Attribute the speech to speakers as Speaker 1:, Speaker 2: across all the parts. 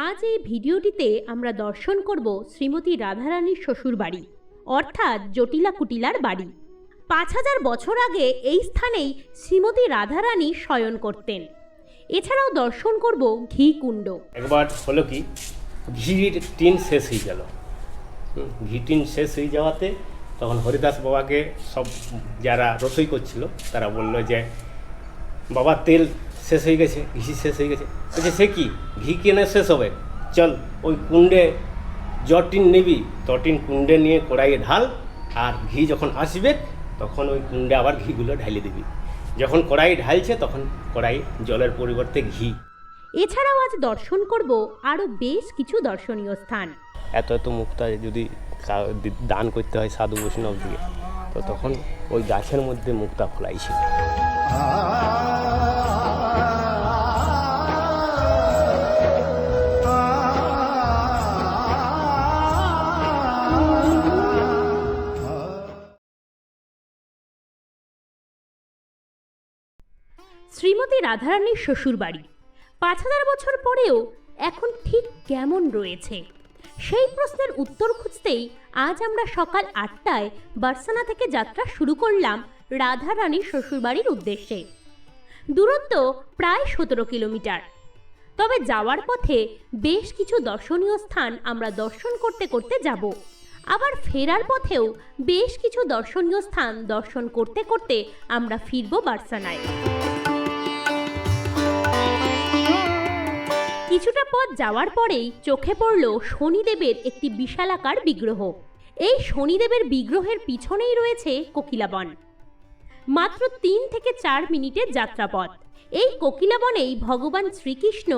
Speaker 1: আজ এই ভিডিওটিতে আমরা দর্শন করব শ্রীমতী রাধারানীর শ্বশুর বাড়ি, অর্থাৎ জটিলা কুটিলার বাড়ি। পাঁচ হাজার বছর আগে এই স্থানেই শ্রীমতী রাধারানী শয়ন করতেন। এছাড়াও দর্শন করব ঘি কুণ্ড।
Speaker 2: একবার হলো কি, ঘির টিন শেষ হয়ে গেল। ঘি টিন শেষ হয়ে যাওয়াতে তখন হরিদাস বাবাকে সব যারা রসই করছিল, তারা বলল যে, বাবা, তেল শেষ হয়ে গেছে ঘি শেষ হয়ে গেছে। বলছে সে কি? ঘি কেনে শেষ হবে? চল ওই কুণ্ডে জটিন নিবি। তটিন কুণ্ডে নিয়ে কড়াইয়ে ঢাল আর ঘি যখন আসবে তখন ওই কুণ্ডে আবার ঘিগুলো ঢালি দিবি। যখন কড়াই ঢালছে তখন কড়াই জলের পরিবর্তে ঘি।
Speaker 1: এছাড়াও আজ দর্শন করব আরও বেশ কিছু দর্শনীয় স্থান।
Speaker 2: এত এত মুক্তা যদি দান করতে হয় সাধু বৈষ্ণব দিয়ে তো তখন ওই গাছের মধ্যে মুক্তা ফলাইছিল
Speaker 1: শ্রীমতী রাধারানীর শ্বশুর বাড়ি পাঁচ হাজার বছর পরেও এখন ঠিক কেমন রয়েছে? সেই প্রশ্নের উত্তর খুঁজতেই আজ আমরা সকাল আটটায় বার্সানা থেকে যাত্রা শুরু করলাম রাধারানীর শ্বশুরবাড়ির উদ্দেশ্যে। দূরত্ব প্রায় সতেরো কিলোমিটার। তবে যাওয়ার পথে বেশ কিছু দর্শনীয় স্থান আমরা দর্শন করতে করতে যাব। আবার ফেরার পথেও বেশ কিছু দর্শনীয় স্থান দর্শন করতে করতে আমরা ফিরব বার্সানায়। কিছুটা পথ যাওয়ার পরেই চোখে পড়ল শনিদেবের একটি বিশালাকার বিগ্রহ। এই শনিদেবের বিগ্রহের পিছনেই রয়েছে কোকিলাবন। মাত্র তিন থেকে চার মিনিটের যাত্রাপথ। এই কোকিলাবনেই ভগবান শ্রীকৃষ্ণ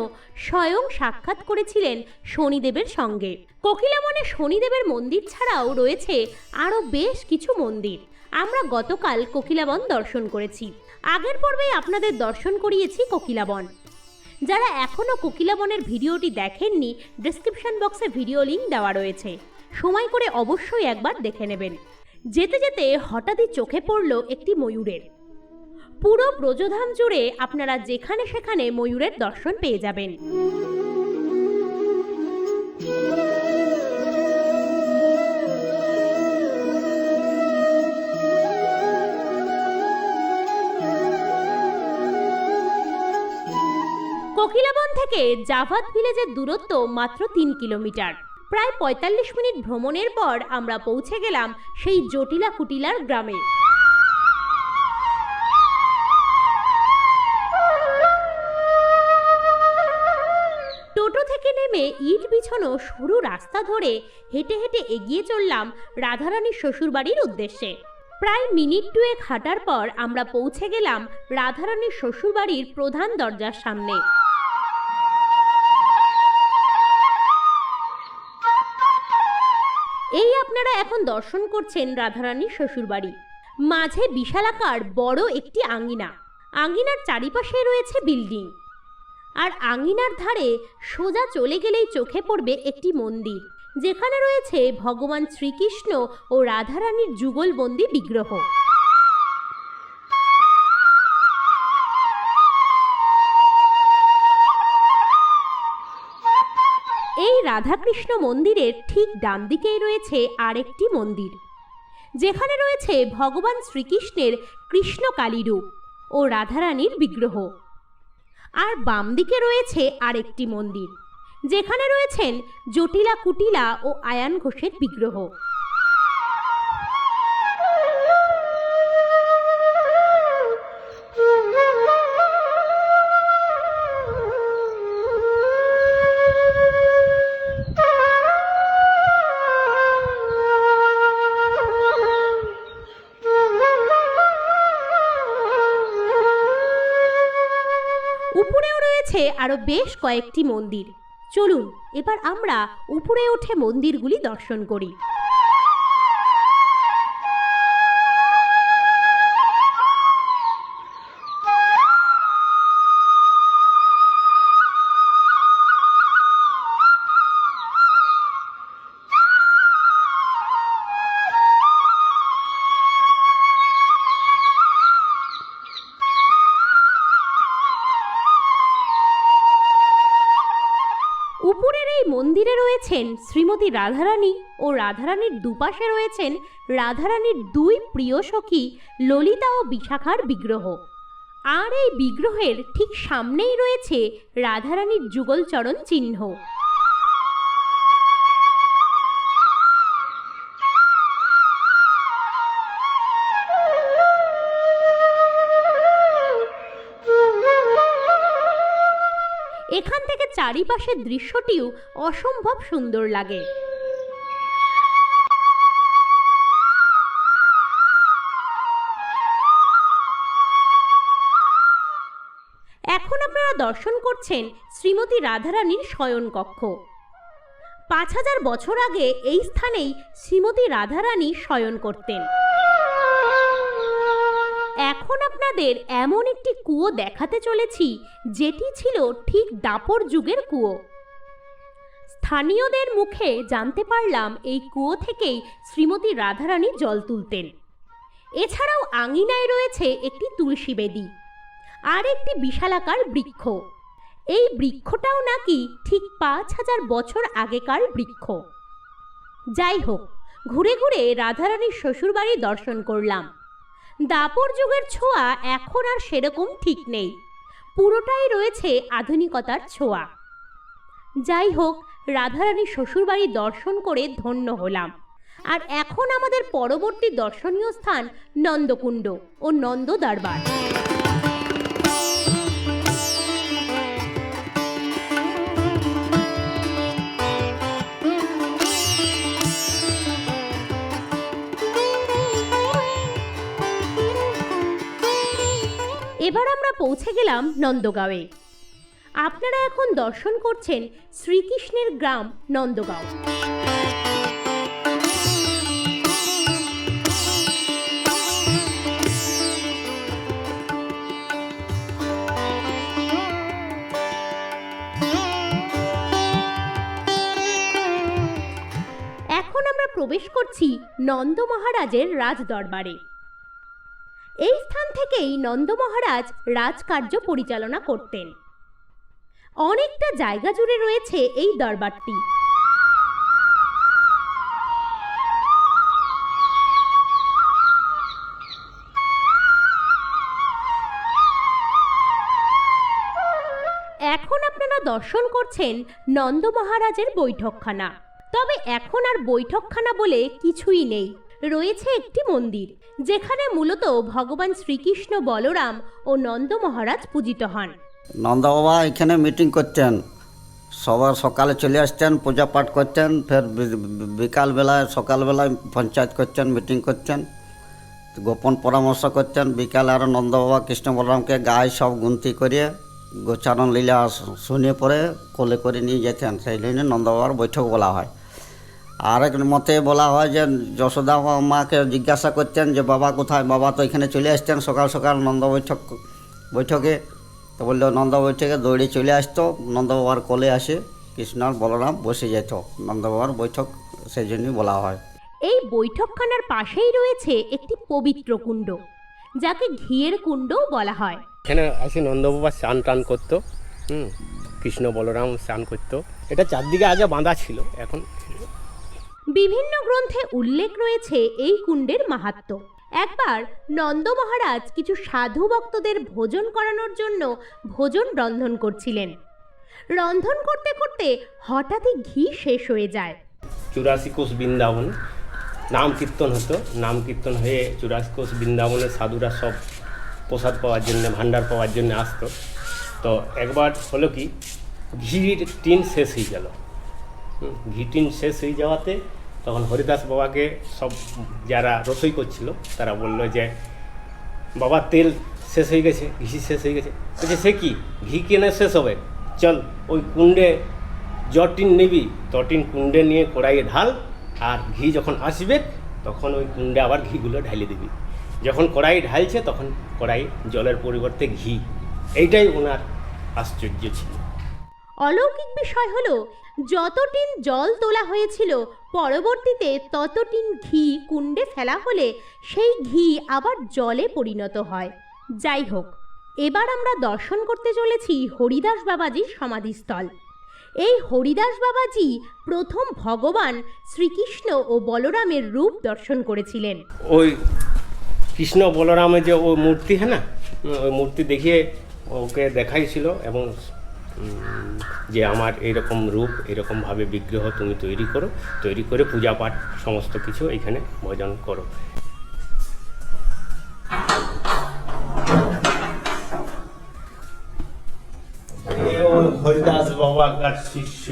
Speaker 1: স্বয়ং সাক্ষাৎ করেছিলেন শনিদেবের সঙ্গে। কোকিলাবনে শনিদেবের মন্দির ছাড়াও রয়েছে আরও বেশ কিছু মন্দির। আমরা গতকাল কোকিলাবন দর্শন করেছি। আগের পর্বে আপনাদের দর্শন করিয়েছি কোকিলাবন। যারা এখনও কোকিলাবনের ভিডিওটি দেখেননি ডেসক্রিপশন বক্সে ভিডিও লিঙ্ক দেওয়া রয়েছে। সময় করে অবশ্যই একবার দেখে নেবেন। যেতে যেতে হঠাৎই চোখে পড়ল একটি ময়ূরের। পুরো ব্রজধাম জুড়ে আপনারা যেখানে সেখানে ময়ূরের দর্শন পেয়ে যাবেন। কোকিলাবন থেকে জাভাত ভিলেজের দূরত্ব মাত্র তিন কিলোমিটার। প্রায় পঁয়তাল্লিশ মিনিট ভ্রমণের পর আমরা পৌঁছে গেলাম সেই জটিলা কুটিলার গ্রামে। টোটো থেকে নেমে ইট বিছানো সরু রাস্তা ধরে হেঁটে হেঁটে এগিয়ে চললাম রাধারানীর শ্বশুরবাড়ির উদ্দেশ্যে। প্রায় মিনিট দুয়েক হাঁটার পর আমরা পৌঁছে গেলাম রাধারানীর শ্বশুরবাড়ির প্রধান দরজার সামনে। এখন দর্শন করছেন রাধারানীর শ্বশুরবাড়ি। মাঝে বিশালাকার বড় একটি আঙ্গিনা আঙ্গিনার চারিপাশে রয়েছে বিল্ডিং। আর আঙ্গিনার ধারে সোজা চলে গেলেই চোখে পড়বে একটি মন্দির। যেখানে রয়েছে ভগবান শ্রীকৃষ্ণ ও রাধারানীর যুগলবন্দি বিগ্রহ। এই রাধাকৃষ্ণ মন্দিরের ঠিক ডান দিকেই রয়েছে আরেকটি মন্দির, যেখানে রয়েছে ভগবান শ্রীকৃষ্ণের কৃষ্ণকালী রূপ ও রাধারানীর বিগ্রহ। আর বাম দিকে রয়েছে আরেকটি মন্দির, যেখানে রয়েছেন জটিলা কুটিলা ও আয়ান ঘোষের বিগ্রহ। উপরেও রয়েছে আরও বেশ কয়েকটি মন্দির। চলুন এবার আমরা উপরে উঠে মন্দিরগুলি দর্শন করি। রয়েছেন শ্রীমতী রাধারানী ও রাধারানীর দুপাশে রয়েছেন রাধারানীর দুই প্রিয় সখী ললিতা ও বিশাখার বিগ্রহ। আর এই বিগ্রহের ঠিক সামনেই রয়েছে রাধারানীর যুগলচরণ চিহ্ন। চারিপাশের দৃশ্যটিও অসম্ভব সুন্দর লাগে। এখন আপনারা দর্শন করছেন শ্রীমতী রাধারানীর শয়নকক্ষ। পাঁচ হাজার বছর আগে এই স্থানেই শ্রীমতী রাধারানী শয়ন করতেন। এখন আপনাদের এমন একটি কুয়ো দেখাতে চলেছি, যেটি ছিল ঠিক দাপর যুগের কুয়ো। স্থানীয়দের মুখে জানতে পারলাম এই কুয়ো থেকেই শ্রীমতী রাধারানী জল তুলতেন। এছাড়াও আঙিনায় রয়েছে একটি তুলসী বেদি আর একটি বিশালাকার বৃক্ষ। এই বৃক্ষটাও নাকি ঠিক পাঁচ হাজার বছর আগেকার বৃক্ষ। যাই হোক, ঘুরে ঘুরে রাধারানীর শ্বশুরবাড়ি দর্শন করলাম। দাপর যুগের ছোঁয়া এখন আর সেরকম ঠিক নেই। পুরোটাই রয়েছে আধুনিকতার ছোঁয়া। যাই হোক রাধারানী শ্বশুরবাড়ি দর্শন করে ধন্য হলাম। আর এখন আমাদের পরবর্তী দর্শনীয় স্থান নন্দকুণ্ড ও নন্দ দরবার এবার আমরা পৌঁছে গেলাম নন্দগাঁওয়ে। আপনারা এখন দর্শন করছেন শ্রীকৃষ্ণের গ্রাম নন্দগাঁও। এখন আমরা প্রবেশ করছি নন্দ মহারাজের রাজদরবারে। এই স্থান থেকেই নন্দ মহারাজ রাজকার্য পরিচালনা করতেন। অনেকটা জায়গা জুড়ে রয়েছে এই দরবারটি। এখন আপনারা দর্শন করছেন নন্দ মহারাজের বৈঠকখানা। তবে এখন আর বৈঠকখানা বলে কিছুই নেই। রয়েছে একটি মন্দির, যেখানে মূলত ভগবান শ্রীকৃষ্ণ বলরাম ও নন্দ মহারাজ পূজিত হন।
Speaker 3: নন্দ বাবা এখানে মিটিং করতেন। সবার সকালে চলে আসতেন, পূজা পাঠ করতেন, ফের বিকালবেলায়, সকালবেলায় পঞ্চায়েত করতেন মিটিং করতেন, গোপন পরামর্শ করতেন। বিকালে আরও নন্দ বাবা কৃষ্ণ বলরামকে গায়ে সব গুনতি করিয়ে, গোচারণ লীলা শুনে পরে কোলে করে নিয়ে যেতেন। সেই জন্য নন্দবাবার বৈঠক বলা হয়। আরেক মতে বলা হয় যে যশোদা মাকে জিজ্ঞাসা করতেন যে বাবা কোথায়? বাবা তো এখানে চলে আসতেন। সকাল সকাল নন্দ বৈঠক বৈঠকে তো বলল নন্দ বৈঠকে দৌড়ে চলে আসতো। নন্দ বাবার কোলে আসে কৃষ্ণ আর বলরাম বসে যেত। নন্দ বাবার বৈঠক সেই জন্যই বলা হয়।
Speaker 1: এই বৈঠকখানার পাশেই রয়েছে একটি পবিত্র কুণ্ড যাকে ঘিয়ের কুণ্ডও বলা হয়।
Speaker 2: এখানে আসে নন্দবাবা স্নান টান করতো হুম কৃষ্ণ বলরাম স্নান করতো। এটা চারদিকে আগে বাঁধা ছিল এখন
Speaker 1: বিভিন্ন গ্রন্থে উল্লেখ রয়েছে এই কুণ্ডের মাহাত্ম্য একবার নন্দ মহারাজ কিছু সাধু ভক্তদের ভোজন করানোর জন্য ভোজন রন্ধন করছিলেন। রন্ধন করতে করতে হঠাৎই ঘি শেষ হয়ে যায়।
Speaker 2: চুরাশি কোষ বৃন্দাবন, নাম কীর্তন হতো। নাম কীর্তন হয়ে চুরাশি কোষ বৃন্দাবনের সাধুরা সব প্রসাদ পাওয়ার জন্য, ভাণ্ডার পাওয়ার জন্য আসতো। তো একবার হলো কি, ঘির টিন শেষ হয়ে গেল। হুম, ঘি টিন শেষ হয়ে যাওয়াতে তখন হরিদাস বাবাকে সব যারা রসই করছিল তারা বলল যে বাবা তেল শেষ হয়ে গেছে ঘি শেষ হয়ে গেছে। বলছে সে কি? ঘি কেনে শেষ হবে? চল ওই কুণ্ডে জটিন নিবি। তটিন কুণ্ডে নিয়ে কড়াইয়ে ঢাল আর ঘি যখন আসবে তখন ওই কুণ্ডে আবার ঘিগুলো ঢালিয়ে দিবি। যখন কড়াই ঢালছে তখন কড়াই জলের পরিবর্তে ঘি। এইটাই ওনার আশ্চর্য ছিল।
Speaker 1: অলৌকিক বিষয় হলো যত টিন জল তোলা হয়েছিল, পরবর্তীতে তত টিন ঘি কুণ্ডে ফেলা হলে সেই ঘি আবার জলে পরিণত হয়। যাই হোক, এবার আমরা দর্শন করতে চলেছি হরিদাস বাবাজির সমাধিস্থল। এই হরিদাস বাবাজি প্রথম ভগবান শ্রীকৃষ্ণ ও বলরামের রূপ দর্শন করেছিলেন।
Speaker 2: ওই কৃষ্ণ বলরামের যে ও মূর্তি হ্যাঁ না? ওই মূর্তি দেখিয়ে ওকে দেখাইছিল এবং যে আমার এরকম রূপ, এরকমভাবে বিগ্রহ তুমি তৈরি করো, তৈরি করে পূজা পাঠ সমস্ত কিছু এখানে ভজন করো। হরিদাস বাবা শিষ্য।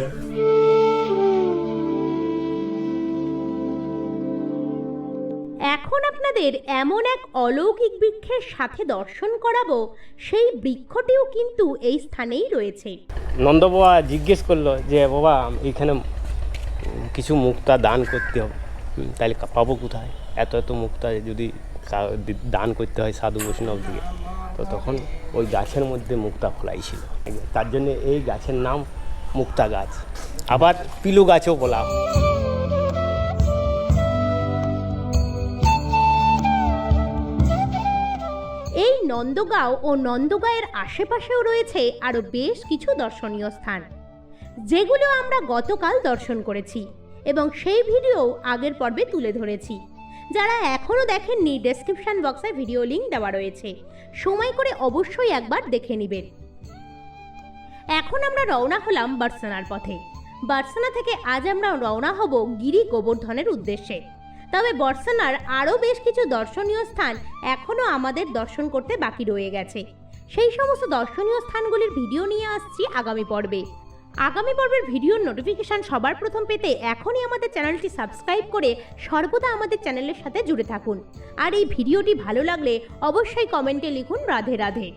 Speaker 1: আপনাদের এমন এক অলৌকিক বৃক্ষের সাথে দর্শন করাবো, সেই বৃক্ষটিও কিন্তু এই স্থানেই রয়েছে।
Speaker 2: নন্দ বাবা জিজ্ঞেস করল যে, বাবা, এখানে কিছু মুক্তা দান করতে হবে। তাহলে পাবো কোথায়? এত এত মুক্তা যদি দান করতে হয় সাধু বৈষ্ণব দিয়ে। তো তখন ওই গাছের মধ্যে মুক্তা ফলাইছিল। তার জন্য এই গাছের নাম মুক্তা গাছ। আবার পিলু গাছও বলা হয়।
Speaker 1: নন্দগাঁও ও নন্দগাঁয়ের আশেপাশেও রয়েছে আরও বেশ কিছু দর্শনীয় স্থান, যেগুলো আমরা গতকাল দর্শন করেছি এবং সেই ভিডিও আগের পর্বে তুলে ধরেছি। যারা এখনও দেখেননি ডেসক্রিপশন বক্সে ভিডিও লিংক দেওয়া রয়েছে। সময় করে অবশ্যই একবার দেখে নেবেন। এখন আমরা রওনা হলাম বার্সানার পথে। বার্সানা থেকে আজ আমরা রওনা হব গিরি গোবর্ধনের উদ্দেশ্যে। তবে বর্ষানার আরও বেশ কিছু দর্শনীয় স্থান এখনও আমাদের দর্শন করতে বাকি রয়ে গেছে। সেই সমস্ত দর্শনীয় স্থানগুলির ভিডিও নিয়ে আসছি আগামী পর্বে। আগামী পর্বের ভিডিওর নোটিফিকেশন সবার প্রথম পেতে এখনই আমাদের চ্যানেলটি সাবস্ক্রাইব করে সর্বদা আমাদের চ্যানেলের সাথে জুড়ে থাকুন। আর এই ভিডিওটি ভালো লাগলে অবশ্যই কমেন্টে লিখুন রাধে রাধে।